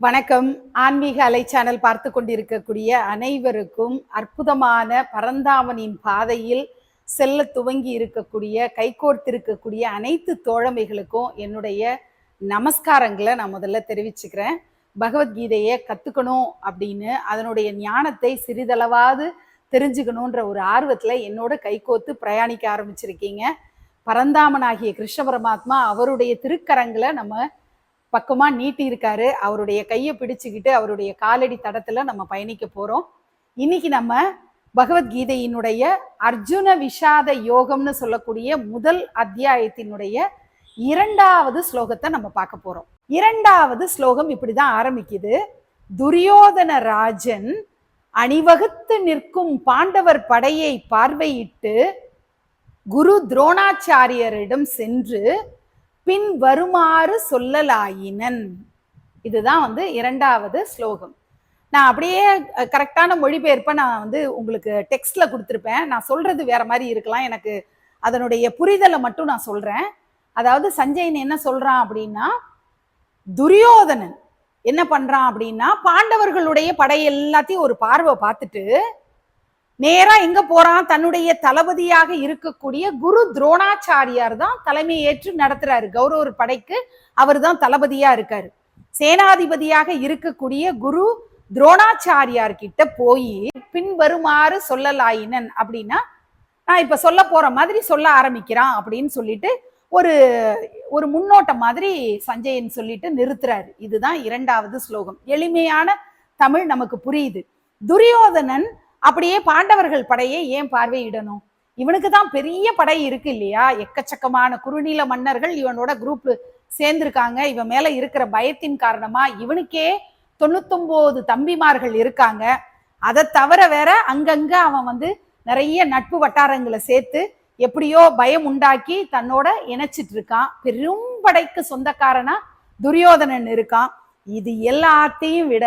வணக்கம். ஆன்மீக அலை சேனல் பார்த்து கொண்டிருக்கக்கூடிய அனைவருக்கும் அற்புதமான பரந்தாமனின் பாதையில் செல்ல துவங்கி இருக்கக்கூடிய கைகோர்த்திருக்கக்கூடிய அனைத்து தோழமைகளுக்கும் என்னுடைய நமஸ்காரங்களை நான் முதல்ல தெரிவிச்சுக்கிறேன். பகவத்கீதையை கற்றுக்கணும் அப்படின்னு அதனுடைய ஞானத்தை சிறிதளவாவது தெரிஞ்சுக்கணுன்ற ஒரு ஆர்வத்தில் என்னோட கைகோத்து பிரயாணிக்க ஆரம்பிச்சிருக்கீங்க. பரந்தாமனாகிய கிருஷ்ண பரமாத்மா அவருடைய திருக்கரங்களை நம்ம பக்கமா நீட்டி இருக்காரு அவருடைய கையை பிடிச்சுக்கிட்டு அவருடைய காலடி தடத்துல நம்ம பயணிக்க போறோம். இன்னைக்கு நம்ம பகவத்கீதையினுடைய அர்ஜுன விஷாத யோகம்னு சொல்லக்கூடிய முதல் அத்தியாயத்தினுடைய இரண்டாவது ஸ்லோகத்தை நம்ம பார்க்க போறோம். இரண்டாவது ஸ்லோகம் இப்படிதான் ஆரம்பிக்குது. துரியோதன ராஜன் அணிவகுத்து நிற்கும் பாண்டவர் படையை பார்வையிட்டு குரு துரோணாச்சாரியரிடம் சென்று பின் வருமாறு சொல்லலாயினன். இதுதான் வந்து இரண்டாவது ஸ்லோகம். நான் அப்படியே கரெக்டான மொழிபெயர்ப்பை நான் வந்து உங்களுக்கு டெக்ஸ்ட்ல கொடுத்துருப்பேன். நான் சொல்றது வேற மாதிரி இருக்கலாம். எனக்கு அதனுடைய புரிதலை மட்டும் நான் சொல்றேன். அதாவது சஞ்சயன் என்ன சொல்றான் அப்படின்னா துரியோதனன் என்ன பண்றான் அப்படின்னா பாண்டவர்களுடைய படை எல்லாத்தையும் ஒரு பார்வை பார்த்துட்டு நேரா எங்க போறான்? தன்னுடைய தளபதியாக இருக்கக்கூடிய குரு துரோணாச்சாரியார் தான் தலைமை ஏற்று நடத்துறாரு. கௌரவர் படைக்கு அவர் தான் தளபதியா இருக்காரு. சேனாதிபதியாக இருக்கக்கூடிய குரு துரோணாச்சாரியார் கிட்ட போய் பின்வருமாறு சொல்லலாயினன் அப்படின்னா நான் இப்ப சொல்ல போற மாதிரி சொல்ல ஆரம்பிக்கிறான் அப்படின்னு சொல்லிட்டு ஒரு ஒரு முன்னோட்டம் மாதிரி சஞ்சயன் சொல்லிட்டு நிறுத்துறாரு. இதுதான் இரண்டாவது ஸ்லோகம். எளிமையான தமிழ் நமக்கு புரியுது. துரியோதனன் அப்படியே பாண்டவர்கள் படையை ஏன் பார்வையிடணும்? இவனுக்கு தான் பெரிய படை இருக்கு இல்லையா? எக்கச்சக்கமான குறுநில மன்னர்கள் இவனோட குரூப் சேர்ந்திருக்காங்க. இவன் மேல இருக்கிற பயத்தின் காரணமா இவனுக்கே தொண்ணூத்தொன்பது தம்பிமார்கள் இருக்காங்க. அதை தவிர வேற அங்கங்க அவன் வந்து நிறைய நட்பு வட்டாரங்களை சேர்த்து எப்படியோ பயம் உண்டாக்கி தன்னோட இணைச்சிட்டு இருக்கான். பெரும் படைக்கு சொந்தக்காரனா துரியோதனன் இருக்கான். இது எல்லாத்தையும் விட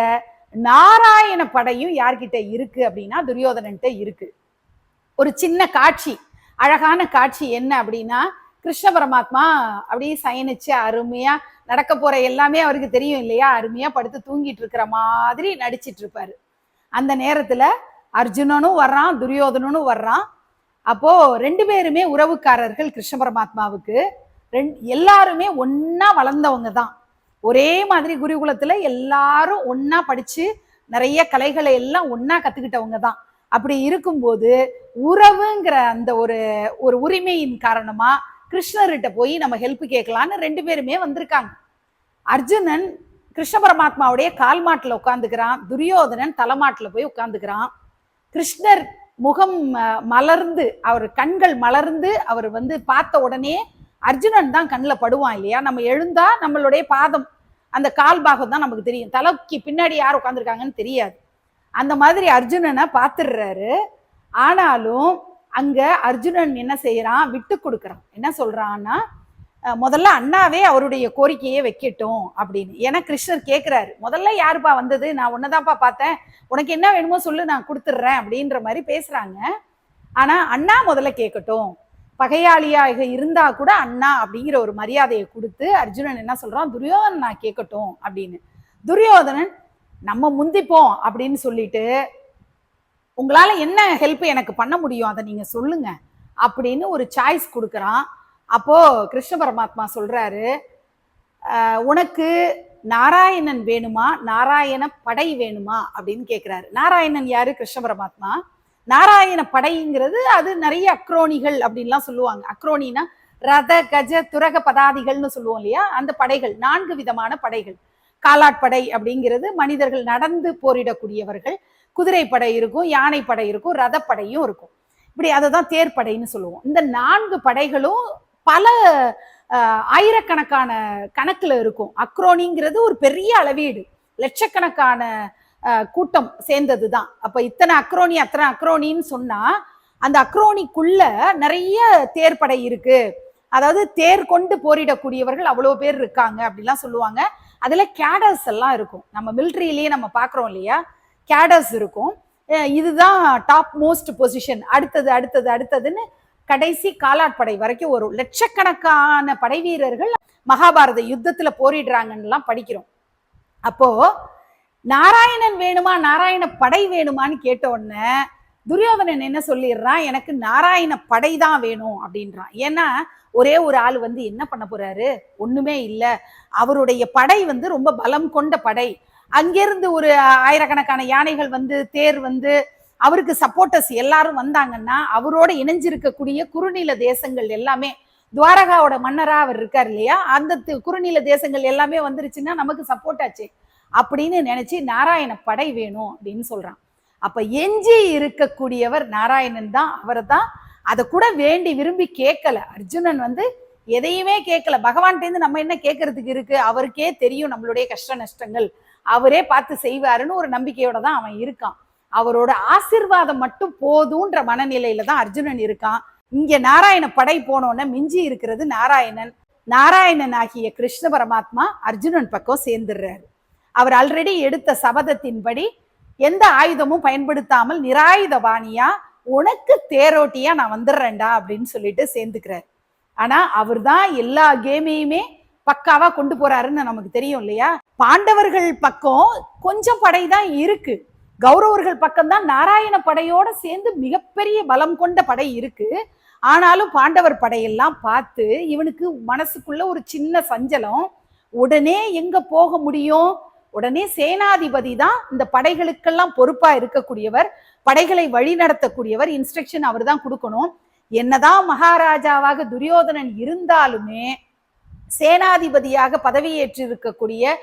நாராயண படையும் யார்கிட்ட இருக்கு அப்படின்னா துரியோதனன்கிட்ட இருக்கு. ஒரு சின்ன காட்சி அழகான காட்சி என்ன அப்படின்னா கிருஷ்ண பரமாத்மா அப்படியே சயனிச்சு அருமையா நடக்க போற எல்லாமே அவருக்கு தெரியும் இல்லையா? அருமையா படுத்து தூங்கிட்டு இருக்கிற மாதிரி நடிச்சிட்டு இருப்பாரு. அந்த நேரத்துல அர்ஜுனனும் வர்றான் துரியோதனனும் வர்றான். அப்போ ரெண்டு பேருமே உறவுக்காரர்கள் கிருஷ்ண பரமாத்மாவுக்கு. ரெண் எல்லாருமே ஒன்னா வளர்ந்தவங்க தான். ஒரே மாதிரி குருகுலத்துல எல்லாரும் ஒன்னா படிச்சு நிறைய கலைகளை எல்லாம் ஒன்னா கத்துக்கிட்டவங்க தான். அப்படி இருக்கும்போது உறவுங்கிற அந்த ஒரு ஒரு உரிமையின் காரணமா கிருஷ்ணர்கிட்ட போய் நம்ம ஹெல்ப் கேட்கலான்னு ரெண்டு பேருமே வந்திருக்காங்க. அர்ஜுனன் கிருஷ்ண பரமாத்மாவுடைய கால் மாட்டில் உட்காந்துக்கிறான் துரியோதனன் தலைமாட்டில் போய் உட்காந்துக்கிறான் கிருஷ்ணர் முகம் மலர்ந்து அவர் கண்கள் மலர்ந்து அவர் வந்து பார்த்த உடனே அர்ஜுனன் தான் கண்ணில் படுவான் இல்லையா? நம்ம எழுந்தா நம்மளுடைய பாதம் அந்த கால் பாகம் தான் நமக்கு தெரியும். தலைக்கு பின்னாடி யார் உட்காந்துருக்காங்கன்னு தெரியாது. அந்த மாதிரி அர்ஜுனனை பார்த்துடுறாரு. ஆனாலும் அங்க அர்ஜுனன் என்ன செய்யறான்? விட்டு கொடுக்குறான். என்ன சொல்றான்னா முதல்ல அண்ணாவே அவருடைய கோரிக்கையை வைக்கட்டும் அப்படின்னு. ஏன்னா கிருஷ்ணர் கேட்குறாரு முதல்ல யாருப்பா வந்தது? நான் உன்னதான்ப்பா பார்த்தேன். உனக்கு என்ன வேணுமோ சொல்லு நான் கொடுத்துட்றேன் அப்படின்ற மாதிரி பேசுறாங்க. ஆனா அண்ணா முதல்ல கேட்கட்டும் பகையாளியாக இருந்தா கூட அண்ணா அப்படிங்கிற ஒரு மரியாதையை கொடுத்து அர்ஜுனன் என்ன சொல்றான்? துரியோதனன் நான் கேட்கட்டும் அப்படின்னு. துரியோதனன் நம்ம முந்திப்போம் அப்படின்னு சொல்லிட்டு உங்களால என்ன ஹெல்ப் எனக்கு பண்ண முடியும்? அதை நீங்க சொல்லுங்க அப்படின்னு ஒரு சாய்ஸ் கொடுக்குறான். அப்போ கிருஷ்ண பரமாத்மா சொல்றாரு உனக்கு நாராயணன் வேணுமா? நாராயண படை வேணுமா? அப்படின்னு கேட்கிறாரு நாராயணன் யாரு? கிருஷ்ண பரமாத்மா. நாராயண படைங்கிறது அது நிறைய அக்ரோனிகள் அப்படின்லாம் சொல்லுவாங்க. அக்ரோனினா ரத கஜ துரக பதாதிகள்னு சொல்லுவோம் இல்லையா? அந்த படைகள் நான்கு விதமான படைகள். காலாட்படை அப்படிங்கிறது மனிதர்கள் நடந்து போரிடக்கூடியவர்கள். குதிரைப்படை இருக்கும் யானைப்படை இருக்கும் ரதப்படையும் இருக்கும். இப்படி அதை தான் தேர்ப்படைன்னு சொல்லுவோம். இந்த நான்கு படைகளும் பல ஆயிரக்கணக்கான கணக்கில் இருக்கும். அக்ரோனிங்கிறது ஒரு பெரிய அளவீடு. லட்சக்கணக்கான கூட்டம் சேர்ந்தது தான் அப்போ இத்தனை அக்ரோனி அத்தனை அக்ரோனின்னு சொன்னா அந்த அக்ரோனிக்குள்ள நிறைய தேர்ப்படை இருக்கு. அதாவது தேர் கொண்டு போரிடக்கூடியவர்கள் அவ்வளோ பேர் இருக்காங்க அப்படிலாம் சொல்லுவாங்க. அதில் கேடர்ஸ் எல்லாம் இருக்கும். நம்ம மிலிட்ரியிலேயே நம்ம பார்க்குறோம் இல்லையா? கேடர்ஸ் இருக்கும். இதுதான் டாப் மோஸ்ட் பொசிஷன். அடுத்தது அடுத்தது அடுத்ததுன்னு கடைசி காலாட்படை வரைக்கும் ஒரு லட்சக்கணக்கான படை வீரர்கள் மகாபாரத யுத்தத்தில் போரிடுறாங்கன்னு படிக்கிறோம். அப்போது நாராயணன் வேணுமா நாராயண படை வேணுமான்னு கேட்ட உடனே துரியோதனன் என்ன சொல்லிடுறான்? எனக்கு நாராயண படை தான் வேணும் அப்படின்றான். ஏன்னா ஒரே ஒரு ஆள் வந்து என்ன பண்ண போறாரு? ஒண்ணுமே இல்லை. அவருடைய படை வந்து ரொம்ப பலம் கொண்ட படை. அங்கிருந்து ஒரு ஆயிரக்கணக்கான யானைகள் வந்து தேர் வந்து அவருக்கு சப்போர்ட்டர்ஸ் எல்லாரும் வந்தாங்கன்னா அவரோட இணைஞ்சிருக்கக்கூடிய குறுநில தேசங்கள் எல்லாமே துவாரகாவோட மன்னரா அவர் இருக்கார் இல்லையா? அந்த குறுநில தேசங்கள் எல்லாமே வந்துருச்சுன்னா நமக்கு சப்போர்ட் ஆச்சு. அப்படின்னு நினச்சி நாராயண படை வேணும் அப்படின்னு சொல்கிறான் அப்போ எஞ்சி இருக்கக்கூடியவர் நாராயணன் தான் அவர் தான் அதை கூட வேண்டி விரும்பி கேட்கல. அர்ஜுனன் வந்து எதையுமே கேட்கல. பகவான்கிட்டேருந்து நம்ம என்ன கேட்கறதுக்கு இருக்கு? அவருக்கே தெரியும் நம்மளுடைய கஷ்ட நஷ்டங்கள். அவரே பார்த்து செய்வாருன்னு ஒரு நம்பிக்கையோட தான் அவன் இருக்கான். அவரோட ஆசிர்வாதம் மட்டும் போதுன்ற மனநிலையில தான் அர்ஜுனன் இருக்கான். இங்க நாராயண படை போனோன்னே மிஞ்சி இருக்கிறது நாராயணன். நாராயணன் ஆகிய கிருஷ்ண பரமாத்மா அர்ஜுனன் பக்கம் சேர்ந்துடுறாரு. அவர் ஆல்ரெடி எடுத்த சபதத்தின்படி எந்த ஆயுதமும் பயன்படுத்தாமல் நிராயுதபாணியா உனக்கு தேரோட்டியா நான் வந்துடுறேன்டா அப்படின்னு சொல்லிட்டு சேர்ந்துக்கிறார். ஆனா அவர் தான் எல்லா கேமையுமே பக்காவா கொண்டு போறாருன்னு நமக்கு தெரியும் இல்லையா? பாண்டவர்கள் பக்கம் கொஞ்சம் படை தான் இருக்கு. கௌரவர்கள் பக்கம் தான் நாராயண படையோட சேர்ந்து மிகப்பெரிய பலம் கொண்ட படை இருக்கு. ஆனாலும் பாண்டவர் படையெல்லாம் பார்த்து இவனுக்கு மனசுக்குள்ள ஒரு சின்ன சஞ்சலம் உடனே எங்க போக முடியும்? உடனே சேனாதிபதி தான் இந்த படைகளுக்கெல்லாம் பொறுப்பா இருக்கக்கூடியவர் படைகளை வழி நடத்தக்கூடியவர் இன்ஸ்ட்ரக்ஷன் அவர் தான் கொடுக்கணும். என்னதான் மகாராஜாவாக துரியோதனன் இருந்தாலுமே சேனாதிபதியாக பதவியேற்று இருக்கக்கூடிய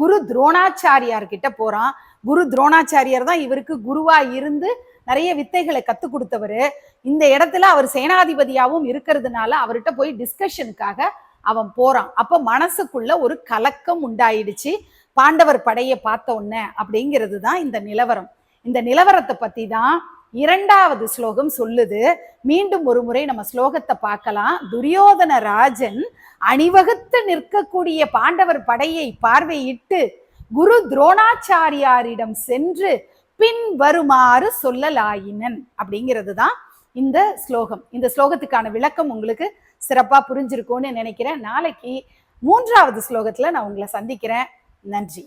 குரு துரோணாச்சாரியார் கிட்ட போறான். குரு துரோணாச்சாரியார் தான் இவருக்கு குருவா இருந்து நிறைய வித்தைகளை கத்து கொடுத்தவரு. இந்த இடத்துல அவர் சேனாதிபதியாகவும் இருக்கிறதுனால அவர்கிட்ட போய் டிஸ்கஷனுக்காக அவன் போறான். அப்ப மனசுக்குள்ள ஒரு கலக்கம் உண்டாயிடுச்சு. பாண்டவர் படையை பார்த்த உடனே அப்படிங்கிறது தான் இந்த நிலவரம். இந்த நிலவரத்தை பத்தி தான் இரண்டாவது ஸ்லோகம் சொல்லுது. மீண்டும் ஒரு முறை நம்ம ஸ்லோகத்தை பார்க்கலாம். துரியோதன ராஜன் அணிவகுத்து நிற்கக்கூடிய பாண்டவர் படையை பார்வையிட்டு குரு துரோணாச்சாரியாரிடம் சென்று பின் வருமாறு சொல்லலாயினன் அப்படிங்கிறது தான் இந்த ஸ்லோகம். இந்த ஸ்லோகத்துக்கான விளக்கம் உங்களுக்கு சிறப்பாக புரிஞ்சிருக்கும்னு நினைக்கிறேன். நாளைக்கு மூன்றாவது ஸ்லோகத்தில் நான் உங்களை சந்திக்கிறேன். நன்றி.